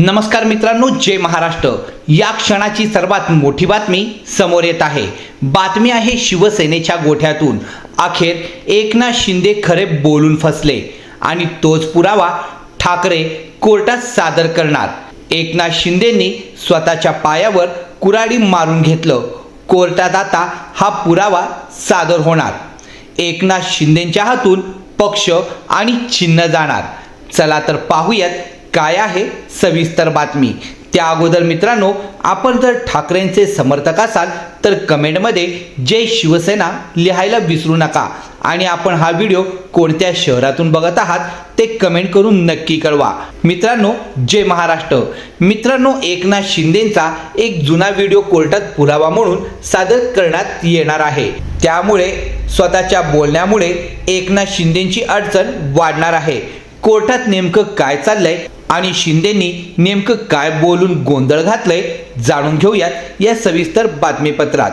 नमस्कार मित्रांनो जय महाराष्ट्र. या क्षणाची सर्वात मोठी बातमी समोर येत आहे. बातमी आहे शिवसेनेच्या गोठ्यातून. अखेर एकनाथ शिंदे खरे बोलून फसले आणि तोच पुरावा ठाकरे कोर्टात सादर करणार. एकनाथ शिंदेंनी स्वतःच्या पायावर कुराडी मारून घेतलं. कोर्टात आता हा पुरावा सादर होणार. एकनाथ शिंदेच्या हातून पक्ष आणि चिन्ह जाणार. चला तर पाहूयात काय आहे? सविस्तर बातमी. त्या अगोदर मित्रांनो आपण जर ठाकरेंचे समर्थक असाल तर कमेंटमध्ये जय शिवसेना लिहायला विसरू नका. आणि आपण हा व्हिडिओ कोणत्या शहरातून बघत आहात ते कमेंट करून नक्की कळवा. मित्रांनो जय महाराष्ट्र. मित्रांनो एकनाथ शिंदेचा एक जुना व्हिडिओ कोर्टात पुरावा म्हणून सादर करण्यात येणार आहे. त्यामुळे स्वतःच्या बोलण्यामुळे एकनाथ शिंदेची अडचण वाढणार आहे. कोर्टात नेमकं काय चाललंय आणि शिंदेंनी नेमकं काय बोलून गोंधळ घातलंय जाणून घेऊयात या सविस्तर बातमीपत्रात.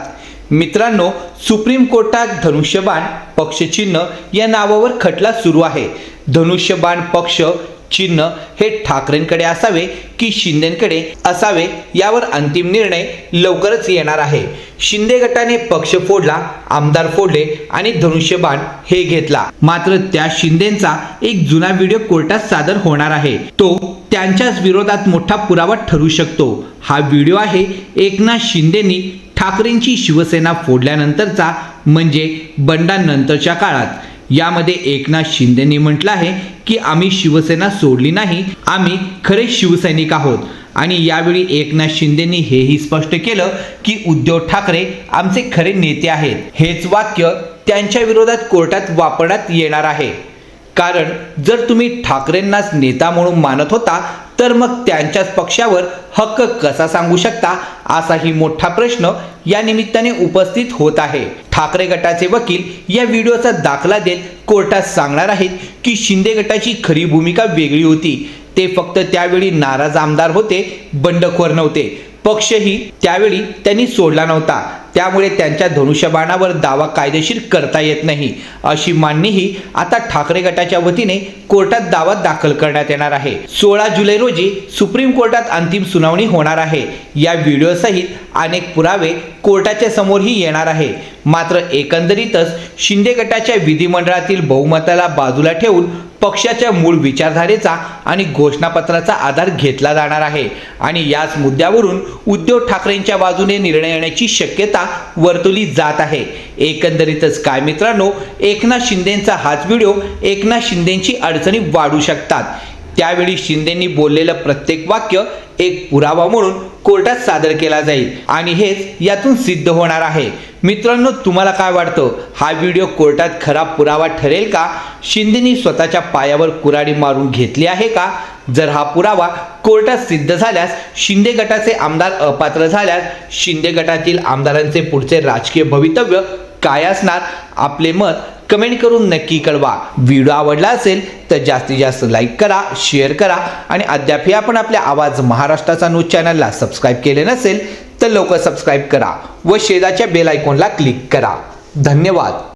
मित्रांनो सुप्रीम कोर्टात धनुष्यबाण पक्षचिन्ह या नावावर खटला सुरू आहे. धनुष्यबाण पक्ष चिन्ह हे ठाकरेंकडे असावे की शिंदेकडे असावे यावर अंतिम निर्णय लवकरच येणार आहे. शिंदे गटाने पक्ष फोडला आमदार फोडले आणि धनुष्यबाण हे घेतला. मात्र त्या शिंदेचा एक जुना व्हिडिओ कोर्टात सादर होणार आहे. तो त्यांच्याच विरोधात मोठा पुरावा ठरू शकतो. हा व्हिडिओ आहे एकनाथ शिंदेनी ठाकरेंची शिवसेना फोडल्यानंतरचा म्हणजे बंडानंतरच्या काळात. यामध्ये एकनाथ शिंदेनी म्हटलं आहे की आम्ही शिवसेना सोडली नाही आम्ही खरे शिवसैनिक आहोत. आणि यावेळी एकनाथ शिंदेनी हेही स्पष्ट केलं की उद्धव ठाकरे आमचे खरे नेते आहेत. हेच वाक्य त्यांच्या विरोधात कोर्टात वापरण्यात येणार आहे. कारण जर तुम्ही ठाकरेंनाच नेता म्हणून मानत होता तर मग त्यांच्याच पक्षावर हक्क कसा सांगू शकता असाही मोठा प्रश्न या निमित्ताने उपस्थित होत आहे. ठाकरे गटाचे वकील या व्हिडिओचा दाखला देत कोर्टात सांगणार आहेत की शिंदे गटाची खरी भूमिका वेगळी होती. ते फक्त त्यावेळी नाराज आमदार होते बंडखोर नव्हते. पक्षही त्यावेळी त्यांनी सोडला नव्हता. त्यामुळे त्यांच्या धनुष्यबाणावर दावा कायदेशीर करता येत नाही. अशी मांडणीही आता ठाकरे गटाच्या वतीने कोर्टात दावा दाखल करण्यात येणार आहे. सोळा जुलै रोजी सुप्रीम कोर्टात अंतिम सुनावणी होणार आहे. या व्हिडिओसहित अनेक पुरावे कोर्टाच्या समोरही येणार आहे. मात्र एकंदरीतच शिंदे गटाच्या विधिमंडळातील बहुमताला बाजूला ठेवून पक्षाच्या मूळ विचारधारेचा आणि घोषणापत्राचा आधार घेतला जाणार आहे. आणि याच मुद्द्यावरून उद्धव ठाकरेंच्या बाजूने निर्णय येण्याची शक्यता वर्तवली जात आहे. एकंदरीतच काय मित्रांनो एकनाथ शिंदेचा हाच व्हिडिओ एकनाथ शिंदेची अडचणी वाढू शकतात. त्यावेळी शिंदेंनी बोललेलं प्रत्येक वाक्य एक पुरावा म्हणून कोर्टात सादर केला जाईल. आणि हेच यातून सिद्ध होणार आहे. मित्रांनो तुम्हाला काय वाटतं? हा व्हिडिओ कोर्टात खरा पुरावा ठरेल का? शिंदेनी स्वतःच्या पायावर कुराडी मारून घेतली आहे का? जर हा पुरावा कोर्टात सिद्ध झाल्यास शिंदे गटाचे आमदार अपात्र झाल्यास शिंदे गटातील आमदारांचे पुढचे राजकीय भवितव्य काय असणार? आपले मत कमेंट करून नक्की कळवा. व्हिडिओ आवडला असेल तर जास्तीत जास्त लाईक करा शेअर करा आणि अद्यापही आपण आपल्या आवाज महाराष्ट्राचा न्यूज चॅनलला सबस्क्राईब केले नसेल तर लवकर सबस्क्राईब करा व शेजाच्या बेल आयकॉनला क्लिक करा. धन्यवाद.